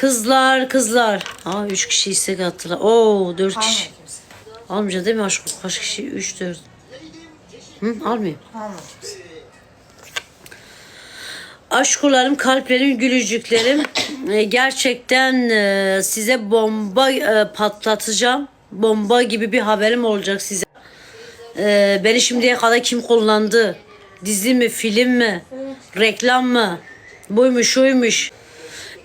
Kızlar kızlar. Aa üç kişi istek attılar. Oo dört kişi. Almayacak değil mi aşk? Kaç kişi? Üç dört. Hı kimse. Aşkularım, kalplerim, gülücüklerim. E, Gerçekten e, size bomba e, patlatacağım. Bomba gibi bir haberim olacak size. E, Beni şimdiye kadar kim kullandı? Dizi mi, film mi, reklam mı? Buymuş, şuymuş.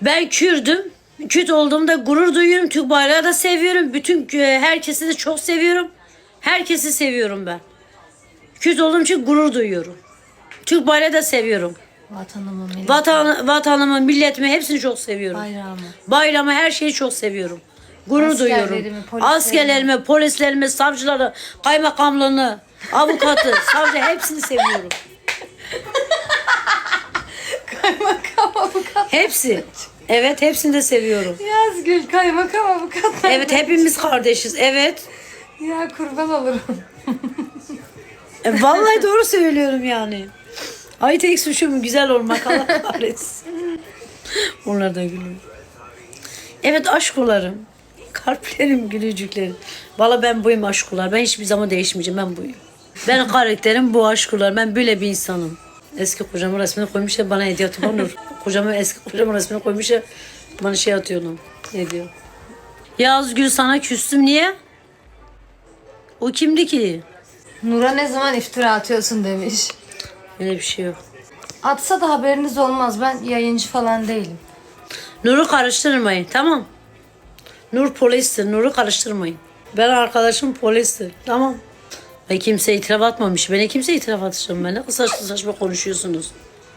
Ben Kürdüm. Kürt olduğumda gurur duyuyorum. Türk bayrağı da seviyorum. Bütün e, herkesi de çok seviyorum. Herkesi seviyorum ben. Kürt olduğum için gurur duyuyorum. Türk bayrağı da seviyorum. Vatanımı, milletimi, Vatan, vatanımı, milletimi hepsini çok seviyorum. bayrağımı. Bayramı her şeyi çok seviyorum. Gurur Askerlerimi, duyuyorum. polislerimi. Askerlerimi, polislerimi, savcıları, kaymakamlığını, avukatı, savcı hepsini seviyorum. Kaymakam avukat. Hepsi. Evet hepsini de seviyorum. Yazgül kaymakam avukat. Evet hepimiz kardeşiz. Evet. Ya kurban olurum. E, Vallahi doğru söylüyorum yani. Ay tek suçum güzel olmak Allah kahretsin. Onlar da gülüyor. Evet aşkularım. Kalplerim, gülücüklerim. Valla ben buyum aşkular. Ben hiçbir zaman değişmeyeceğim. Ben buyum. Benim karakterim bu aşkular. Ben böyle bir insanım. Eski kocamın resmini koymuşlar bana hediye atıyor. Kocamın eski kocamın resmini koymuşlar bana şey atıyor onu. Hediye. Yazgül sana küstüm niye? O kimdi ki? Nur'a ne zaman iftira atıyorsun demiş. Öyle bir şey yok. Atsa da haberiniz olmaz. Ben yayıncı falan değilim. Nur'u karıştırmayın tamam. Nur polistir. Nur'u karıştırmayın. Ben arkadaşım polistir. Tamam. Ve kimse itiraf atmamış. Bana kimse itiraf atacağım ben. Ne saçma saçma konuşuyorsunuz.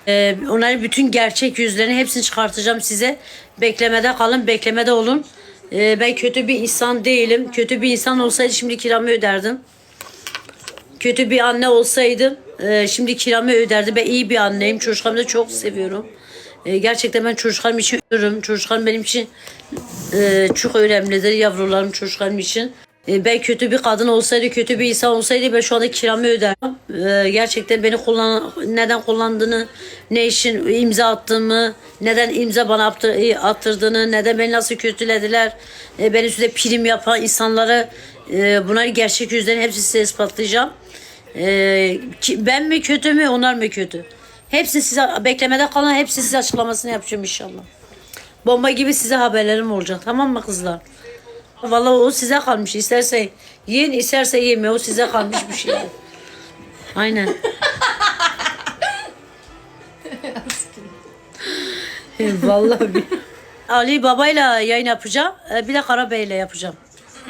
Ee, onların bütün gerçek yüzlerini hepsini çıkartacağım size. Beklemede kalın, beklemede olun. Ee, ben kötü bir insan değilim. Kötü bir insan olsaydı şimdi kiramı öderdim. Kötü bir anne olsaydım e, şimdi kiramı öderdi. Ben iyi bir anneyim. Çocuklarımı da çok seviyorum. E, gerçekten ben çocuklarım için ölürüm. Çocuklarım benim için e, çok önemlidir. Yavrularım çocuklarım için. E, ben kötü bir kadın olsaydı, kötü bir insan olsaydı ben şu anda kiramı öderdim. E, gerçekten beni kullan neden kullandığını, ne için imza attığımı, neden imza bana attır, e, attırdığını, neden beni nasıl kötülediler, benim üstüne prim yapan insanları bunları gerçek yüzlerini hepsi size ispatlayacağım. Ben mi kötü mü, onlar mı kötü? Hepsi size beklemede kalan hepsi size açıklamasını yapacağım inşallah. Bomba gibi size haberlerim olacak. Tamam mı kızlar? Vallahi o size kalmış. İsterse yiyin, isterse yeme. O size kalmış bir şey. Aynen. Vallahi bir... Ali babayla yayın yapacağım. e, Bir de Karabey'le yapacağım.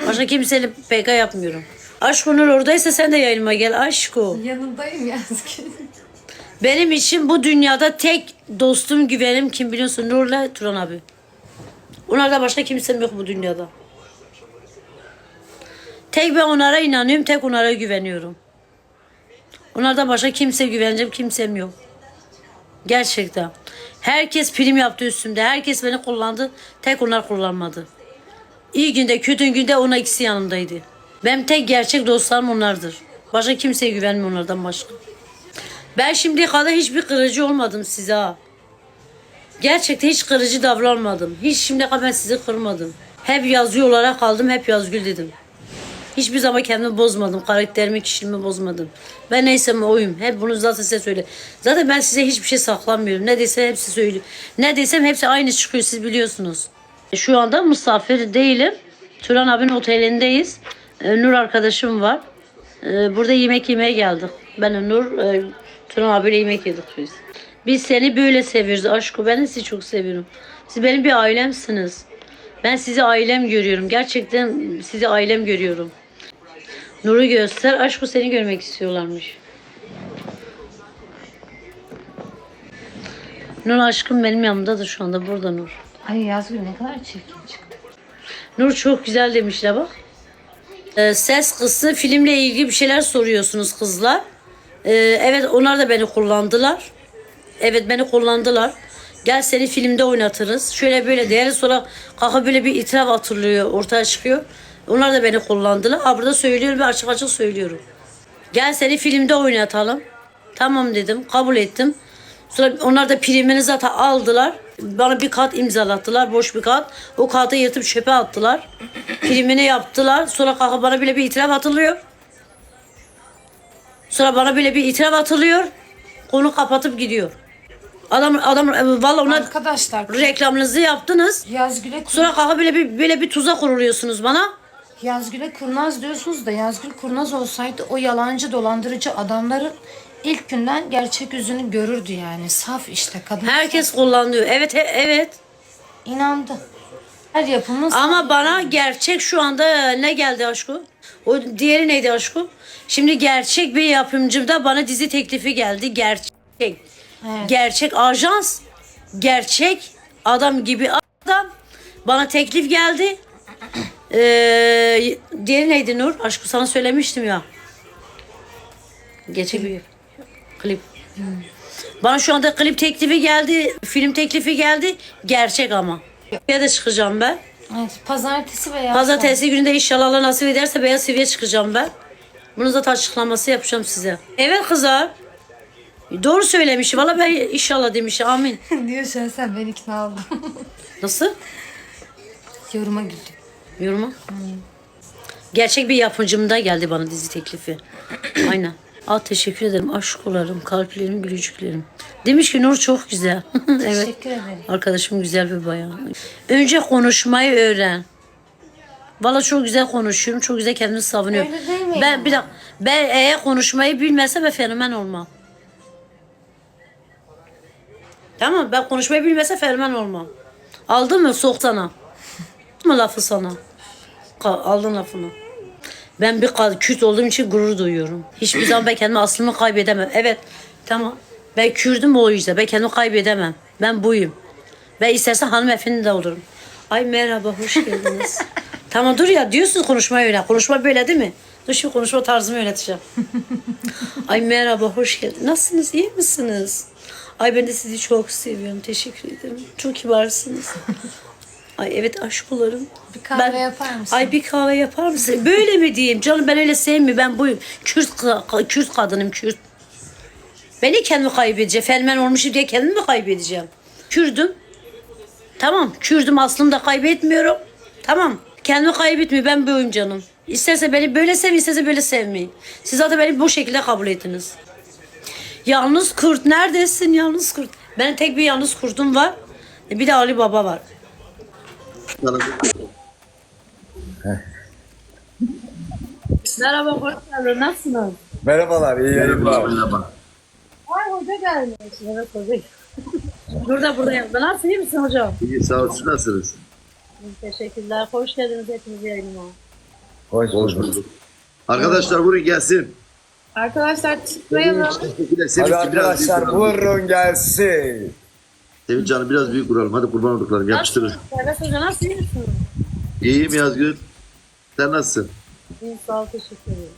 Başka kimseyle PK yapmıyorum. Aşk Onur oradaysa sen de yayınıma gel. Aşko. Yanındayım Yazgül. Benim için bu dünyada tek dostum güvenim kim biliyorsun? Nur'la Turan abi. Onlardan başka kimsem yok bu dünyada. Tek ben onlara inanıyorum, tek onlara güveniyorum. Onlardan başka kimse güveneceğim kimsem yok. Gerçekten. Herkes prim yaptı üstümde. Herkes beni kullandı. Tek onlar kullanmadı. İyi günde, kötü günde ona ikisi yanımdaydı. Benim tek gerçek dostlarım onlardır. Başka kimseye güvenmiyorum onlardan başka. Ben şimdiye kadar hiçbir kırıcı olmadım size ha. Gerçekten hiç kırıcı davranmadım. Hiç şimdiye kadar ben sizi kırmadım. Hep yazgı olarak kaldım, hep yazgül dedim. Hiçbir zaman kendimi bozmadım. Karakterimi, kişiliğimi bozmadım. Ben neysem oyum. Hep bunu zaten size söyle. Zaten ben size hiçbir şey saklamıyorum. Ne desem hepsi söylüyor. Ne desem hepsi aynı çıkıyor siz biliyorsunuz. Şu anda misafir değilim. Turan abinin otelindeyiz. Ee, Nur arkadaşım var. Ee, burada yemek yemeye geldik. Ben Nur, e, Turan abiyle yemek yedik biz. Biz seni böyle seviyoruz aşkı. Ben de sizi çok seviyorum. Siz benim bir ailemsiniz. Ben sizi ailem görüyorum. Gerçekten sizi ailem görüyorum. Nur'u göster. Aşkı seni görmek istiyorlarmış. Nur aşkım benim yanımdadır şu anda. Burada Nur. Ay Yazgül ne kadar çirkin çıktı. Nur çok güzel demişler bak. Ee, ses kısmı filmle ilgili bir şeyler soruyorsunuz kızlar. Ee, evet onlar da beni kullandılar. Evet beni kullandılar. Gel seni filmde oynatırız. Şöyle böyle değerli sonra kalkıp böyle bir itiraf hatırlıyor ortaya çıkıyor. Onlar da beni kullandılar. Ha burada söylüyorum ve açık açık söylüyorum. Gel seni filmde oynatalım. Tamam dedim. Kabul ettim. Sonra onlar da primini zaten aldılar. Bana bir kat imzalattılar. Boş bir kat. O kağıdı yırtıp çöpe attılar. Filmini yaptılar. Sonra kalkıp bana bile bir itiraf atılıyor. Sonra bana bile bir itiraf atılıyor. Konu kapatıp gidiyor. Adam adam e, vallahi ona Arkadaşlar reklamınızı yaptınız. Yazgül'e Sonra kalkıp böyle bir böyle bir tuzak kuruluyorsunuz bana. Yazgül'e kurnaz diyorsunuz da Yazgül kurnaz olsaydı o yalancı dolandırıcı adamların ilk günden gerçek yüzünü görürdü yani. Saf işte kadın. Herkes kullanıyor. Evet he- evet. inandı. Her yapımız Ama bana gerçek şu anda ne geldi aşkı? O diğeri neydi aşkı? Şimdi gerçek bir yapımcımda bana dizi teklifi geldi. Gerçek. Gerçek ajans. Gerçek adam gibi adam. Bana teklif geldi. Ee, diğeri neydi Nur? Aşkı sana söylemiştim ya. Gerçek bir klip. Bana şu anda klip teklifi geldi. Film teklifi geldi. Gerçek ama. Ya da çıkacağım ben. Evet, pazartesi veya Pazartesi günü de inşallah Allah nasip ederse beyaz seviye çıkacağım ben. Bunu da açıklaması yapacağım size. Evet kızlar. Doğru söylemiş. Valla ben inşallah demiş. Amin. diyor şu an sen ben ikna oldum. Nasıl? Yoruma güldüm. Yoruma. Gerçek bir yapımcımda geldi bana dizi teklifi. Aynen. Aa, teşekkür ederim. Aşkolarım, kalplerim, gülücüklerim. Demiş ki Nur çok güzel. evet. Teşekkür ederim. Arkadaşım güzel bir bayan. Önce konuşmayı öğren. Valla çok güzel konuşuyorum. Çok güzel kendimi savunuyorum. Öyle değil mi Ben bir dakika. Ben eğer konuşmayı bilmezsem ben fenomen olmam. Tamam ben konuşmayı bilmezsem fenomen olmam. Aldın mı? Sok sana. mı lafı sana? Aldın lafını. Ben bir Kürt olduğum için gurur duyuyorum. Hiçbir zaman ben kendimi aslımı kaybedemem. Evet tamam. Ben Kürdüm o yüzden. Ben kendimi kaybedemem. Ben buyum. Ben istersen hanımefendi de olurum. Ay merhaba hoş geldiniz. tamam dur ya diyorsunuz konuşmayı öyle. Konuşma böyle değil mi? Dur şimdi konuşma tarzımı öğreteceğim. Ay merhaba hoş geldiniz. Nasılsınız iyi misiniz? Ay ben de sizi çok seviyorum. Teşekkür ederim. Çok kibarsınız. Ay evet aşkolarım. Bir kahve yapar mısın? Ay bir kahve yapar mısın? Böyle mi diyeyim? Canım ben öyle sevmiyorum. Ben buyum. Kürt, Kürt kadınım Kürt. Ben niye kendimi kaybedeceğim? Fenomen olmuşum diye kendimi mi kaybedeceğim? Kürdüm. Tamam. Kürdüm aslında da kaybetmiyorum. Tamam. Kendimi kaybetmiyor. Ben buyum canım. İsterse beni böyle sevin, isterse böyle sevmeyin. Siz zaten beni bu şekilde kabul ettiniz. Yalnız kurt. Neredesin yalnız kurt? Benim tek bir yalnız kurtum var. Bir de Ali Baba var. Merhaba, hoş geldin. Nasılsınız? Merhabalar, iyi yayınlar. Ay hoca gelmiş. Evet hoca. burada burada yaptı. Nasıl iyi misin hocam? İyi sağ olun. Siz nasılsınız? Teşekkürler. Hoş geldiniz hepiniz yayınıma. Hoş Hoş bulduk. Arkadaşlar buyurun gelsin. Arkadaşlar tıklayalım. Hadi arkadaşlar buyurun gelsin. Sevinç canım biraz büyük kuralım. Hadi kurban olduklarım yapıştırın. Evet hoca nasıl iyi misin? İyiyim Yazgül. Sen nasılsın? İyi sağ ol teşekkür ederim.